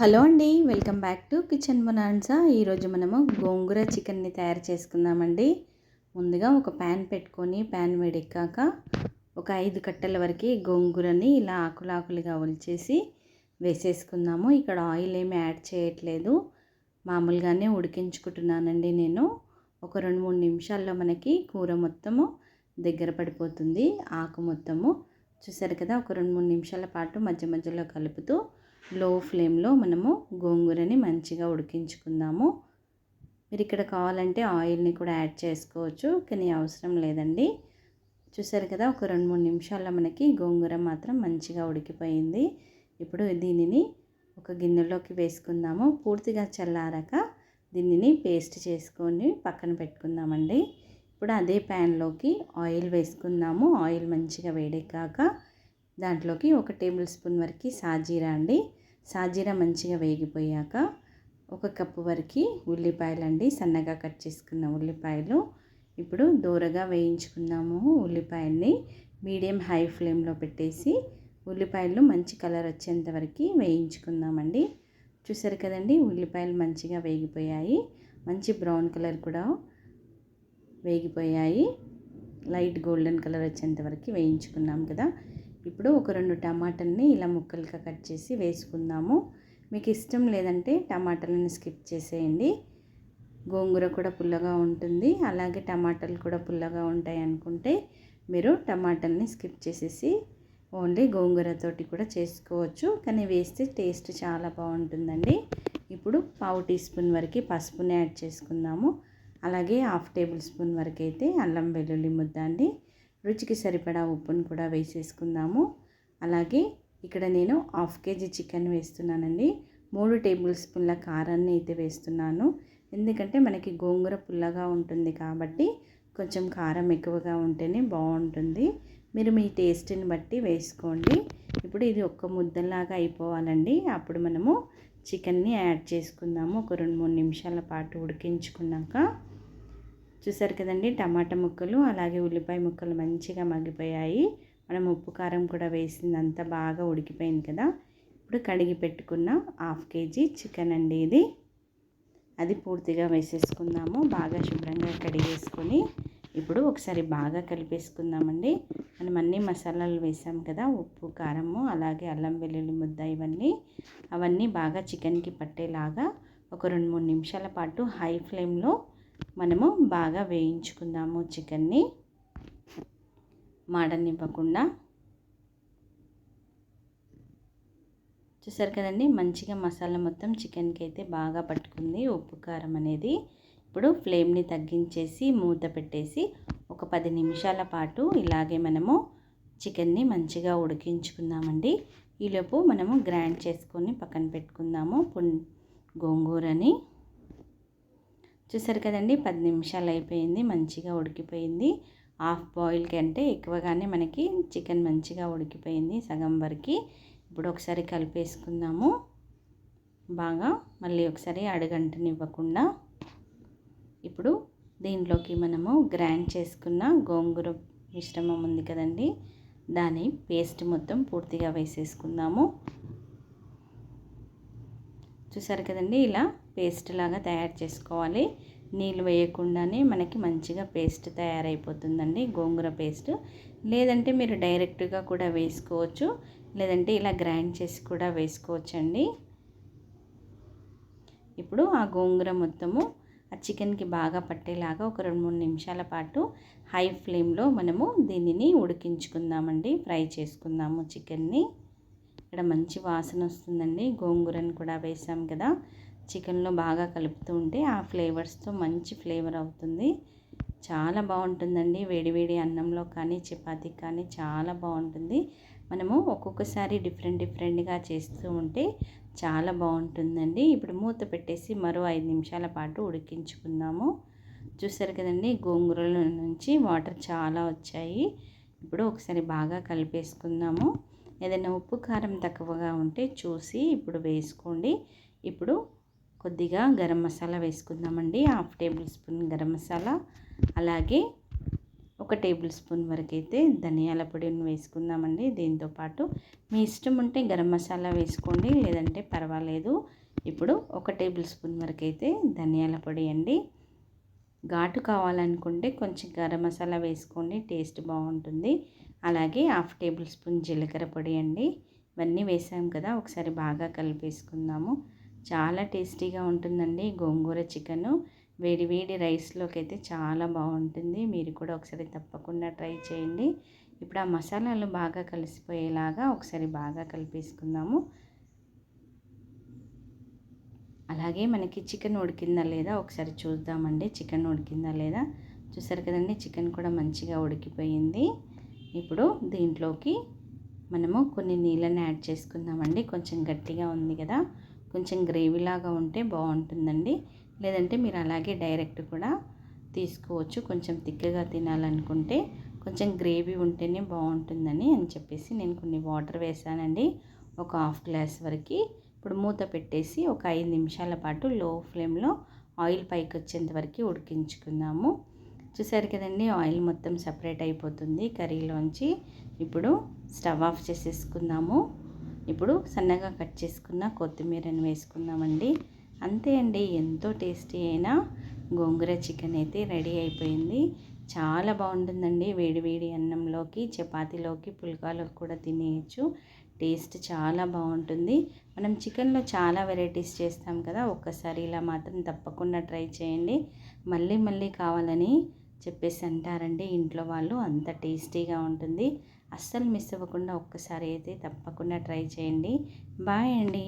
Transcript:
Hello అండి welcome back to kitchen bonanza. ఈరోజు మనము గోంగూర చికెన్ని తయారు చేసుకుందామండి. ముందుగా ఒక ప్యాన్ పెట్టుకొని ప్యాన్ వేడెక్కాక ఒక ఐదు కట్టల వరకు గోంగూరని ఇలా ఆకులాకులుగా ఒలిచేసి వేసేసుకుందాము. ఇక్కడ ఆయిల్ ఏమి యాడ్ చేయట్లేదు. మామూలుగానే ఉడికించుకుంటున్నానండి నేను. ఒక రెండు మూడు నిమిషాల్లో మనకి కూర మొత్తము దగ్గర పడిపోతుంది ఆకు మొత్తము. చూసారు కదా ఒక రెండు మూడు నిమిషాల పాటు మధ్య మధ్యలో కలుపుతూ లో ఫ్లేమ్లో మనము గోంగూరని మంచిగా ఉడికించుకుందాము. మీరు ఇక్కడ కావాలంటే ఆయిల్ని కూడా యాడ్ చేసుకోవచ్చు కానీ అవసరం లేదండి. చూసారు కదా ఒక రెండు మూడు నిమిషాల్లో మనకి గోంగూర మాత్రం మంచిగా ఉడికిపోయింది. ఇప్పుడు దీనిని ఒక గిన్నెలోకి వేసుకుందాము. పూర్తిగా చల్లారాక దీనిని పేస్ట్ చేసుకొని పక్కన పెట్టుకుందామండి. ఇప్పుడు అదే ప్యాన్లోకి ఆయిల్ వేసుకుందాము. ఆయిల్ మంచిగా వేడెక్కాక దాంట్లోకి ఒక టేబుల్ స్పూన్ వరకు సాజీరా అండి. సాజీరా మంచిగా వేగిపోయాక ఒక కప్పు వరకు ఉల్లిపాయలు అండి సన్నగా కట్ చేసుకున్న ఉల్లిపాయలు. ఇప్పుడు దూరగా వేయించుకుందాము ఉల్లిపాయల్ని. మీడియం హై ఫ్లేమ్లో పెట్టేసి ఉల్లిపాయలు మంచి కలర్ వచ్చేంత వరకు వేయించుకుందామండి. చూసారు కదండి ఉల్లిపాయలు మంచిగా వేగిపోయాయి. మంచి బ్రౌన్ కలర్ కూడా వేగిపోయాయి. లైట్ గోల్డెన్ కలర్ వచ్చేంత వరకు వేయించుకున్నాం కదా. ఇప్పుడు ఒక రెండు టమాటాలని ఇలా ముక్కలుగా కట్ చేసి వేసుకుందాము. మీకు ఇష్టం లేదంటే టమాటాలను స్కిప్ చేసేయండి. గోంగూర కూడా పుల్లగా ఉంటుంది. అలాగే టమాటాలు కూడా పుల్లగా ఉంటాయి అనుకుంటే మీరు టమాటాలని స్కిప్ చేసేసి ఓన్లీ గోంగూరతోటి కూడా చేసుకోవచ్చు. కానీ వేస్తే టేస్ట్ చాలా బాగుంటుందండి. ఇప్పుడు పావు టీ స్పూన్ వరకు పసుపుని యాడ్ చేసుకుందాము. అలాగే హాఫ్ టేబుల్ స్పూన్ వరకు అయితే అల్లం వెల్లుల్లి ముద్ద అండి. రుచికి సరిపడా ఉప్పును కూడా వేసేసుకుందాము. అలాగే ఇక్కడ నేను హాఫ్ కేజీ చికెన్ వేస్తున్నానండి. మూడు టేబుల్ స్పూన్ల కారాన్ని అయితే వేస్తున్నాను. ఎందుకంటే మనకి గోంగూర పుల్లగా ఉంటుంది కాబట్టి కొంచెం కారం ఎక్కువగా ఉంటేనే బాగుంటుంది. మీరు మీ టేస్ట్ని బట్టి వేసుకోండి. ఇప్పుడు ఇది ఒక్క ముద్దలాగా అయిపోవాలండి. అప్పుడు మనము చికెన్ని యాడ్ చేసుకుందాము. ఒక రెండు మూడు నిమిషాల పాటు ఉడికించుకున్నాక చూసారు కదండి టమాటా ముక్కలు అలాగే ఉల్లిపాయ ముక్కలు మంచిగా మగ్గిపోయాయి. మనం ఉప్పు కారం కూడా వేసిందంతా బాగా ఉడికిపోయింది కదా. ఇప్పుడు కడిగి పెట్టుకున్న హాఫ్ కేజీ చికెన్ అండి ఇది. అది పూర్తిగా వేసేసుకుందాము బాగా శుభ్రంగా కడిగేసుకొని. ఇప్పుడు ఒకసారి బాగా కలిపేసుకుందామండి. మనం అన్ని మసాలాలు వేసాం కదా ఉప్పు కారము అలాగే అల్లం వెల్లుల్లి ముద్ద ఇవన్నీ. అవన్నీ బాగా చికెన్కి పట్టేలాగా ఒక రెండు మూడు నిమిషాల పాటు హై ఫ్లేమ్లో మనము బాగా వేయించుకుందాము చికెన్ని. మాడనివ్వకుండా. చూసారు కదండి మంచిగా మసాలా మొత్తం చికెన్కి అయితే బాగా పట్టుకుంది ఉప్పు కారం అనేది. ఇప్పుడు ఫ్లేమ్ని తగ్గించేసి మూత పెట్టేసి ఒక పది నిమిషాల పాటు ఇలాగే మనము చికెన్ని మంచిగా ఉడికించుకుందామండి. ఈలోపు మనము గ్రైండ్ చేసుకొని పక్కన పెట్టుకుందాము పున్ గోంగూరని. చూసారు కదండి పది నిమిషాలు అయిపోయింది మంచిగా ఉడికిపోయింది. హాఫ్ బాయిల్ కంటే ఎక్కువగానే మనకి చికెన్ మంచిగా ఉడికిపోయింది సగం వరకు. ఇప్పుడు ఒకసారి కలిపేసుకుందాము. బాగా మళ్ళీ ఒకసారి అడుగంటనివ్వకుండా. ఇప్పుడు దీంట్లోకి మనము గ్రైండ్ చేసుకున్న గోంగూర మిశ్రమం ఉంది కదండి దాని పేస్ట్ మొత్తం పూర్తిగా వేసేసుకుందాము. చూసారు కదండి ఇలా పేస్ట్ లాగా తయారు చేసుకోవాలి. నీళ్ళు వేయకుండానే మనకి మంచిగా పేస్ట్ తయారైపోతుందండి గోంగూర పేస్ట్. లేదంటే మీరు డైరెక్ట్గా కూడా వేసుకోవచ్చు లేదంటే ఇలా గ్రైండ్ చేసి కూడా వేసుకోవచ్చండి. ఇప్పుడు ఆ గోంగూర మొత్తము ఆ చికెన్కి బాగా పట్టేలాగా ఒక రెండు మూడు నిమిషాల పాటు హై ఫ్లేమ్లో మనము దీనిని ఉడికించుకుందామండి ఫ్రై చేసుకుందాము చికెన్ని. ఇక్కడ మంచి వాసన వస్తుందండి. గోంగూరని కూడా వేసాం కదా. చికెన్లో బాగా కలుపుతూ ఉంటే ఆ ఫ్లేవర్స్తో మంచి ఫ్లేవర్ అవుతుంది. చాలా బాగుంటుందండి. వేడివేడి అన్నంలో కానీ చపాతీకి కానీ చాలా బాగుంటుంది. మనము ఒక్కొక్కసారి డిఫరెంట్ డిఫరెంట్గా చేస్తూ ఉంటే చాలా బాగుంటుందండి. ఇప్పుడు మూత పెట్టేసి మరో ఐదు నిమిషాల పాటు ఉడికించుకుందాము. చూసారు కదండి గోంగూరల నుంచి వాటర్ చాలా వచ్చాయి. ఇప్పుడు ఒకసారి బాగా కలిపేసుకుందాము. ఏదైనా ఉప్పు కారం తక్కువగా ఉంటే చూసి ఇప్పుడు వేసుకోండి. ఇప్పుడు కొద్దిగా గరం మసాలా వేసుకుందామండి. Half tablespoon garam masala. అలాగే ఒక టేబుల్ స్పూన్ వరకైతే ధనియాల పొడిని వేసుకుందామండి. దీంతోపాటు మీ ఇష్టం ఉంటే గరం మసాలా వేసుకోండి లేదంటే పర్వాలేదు. ఇప్పుడు ఒక టేబుల్ స్పూన్ వరకు అయితే ధనియాల పొడి అండి. ఘాటు కావాలనుకుంటే కొంచెం గరం మసాలా వేసుకోండి టేస్ట్ బాగుంటుంది. అలాగే హాఫ్ టేబుల్ స్పూన్ జీలకర్ర పొడి అండి. ఇవన్నీ వేసాం కదా ఒకసారి బాగా కలిపేసుకుందాము. చాలా టేస్టీగా ఉంటుందండి గోంగూర చికెను. వేడి వేడి రైస్లోకి అయితే చాలా బాగుంటుంది. మీరు కూడా ఒకసారి తప్పకుండా ట్రై చేయండి. ఇప్పుడు ఆ మసాలాలు బాగా కలిసిపోయేలాగా ఒకసారి బాగా కలిపేసుకుందాము. అలాగే మనకి చికెన్ ఉడికిందా లేదా ఒకసారి చూద్దామండి. చికెన్ ఉడికిందా లేదా? చూసారు కదండి చికెన్ కూడా మంచిగా ఉడికిపోయింది. ఇప్పుడు దీంట్లోకి మనము కొన్ని నీళ్ళని యాడ్ చేసుకుందామండి. కొంచెం గట్టిగా ఉంది కదా. కొంచెం గ్రేవీలాగా ఉంటే బాగుంటుందండి. లేదంటే మీరు అలాగే డైరెక్ట్ కూడా తీసుకోవచ్చు. కొంచెం తిక్కగా తినాలనుకుంటే కొంచెం గ్రేవీ ఉంటేనే బాగుంటుందని అని చెప్పేసి నేను కొన్ని వాటర్ వేసానండి. ఒక హాఫ్ గ్లాస్ వరకు. ఇప్పుడు మూత పెట్టేసి ఒక ఐదు నిమిషాల పాటు లో ఫ్లేమ్లో ఆయిల్ పైకి వచ్చేంత వరకు ఉడికించుకుందాము. చూసారు కదండి ఆయిల్ మొత్తం సపరేట్ అయిపోతుంది. కర్రీలోంచి ఇప్పుడు స్టవ్ ఆఫ్ చేసేసుకుందాము. ఇప్పుడు సన్నగా కట్ చేసుకున్న కొత్తిమీరని వేసుకుందామండి. అంతే అండి ఎంతో టేస్టీ అయిన గోంగూర చికెన్ అయితే రెడీ అయిపోయింది. చాలా బాగుంటుందండి వేడి వేడి అన్నంలోకి చపాతీలోకి పుల్కాలోకి కూడా తినేయచ్చు. టేస్ట్ చాలా బాగుంటుంది. మనం చికెన్లో చాలా వెరైటీస్ చేస్తాం కదా ఒక్కసారి ఇలా మాత్రం తప్పకుండా ట్రై చేయండి. మళ్ళీ మళ్ళీ కావాలని చెప్పేసి అంటారండి. ఇంట్లో వాళ్ళు అంత టేస్టీగా ఉంటుంది. అస్సలు మిస్ అవ్వకుండా ఒక్కసారి అయితే తప్పకుండా ట్రై చేయండి. బాయ్ అండి.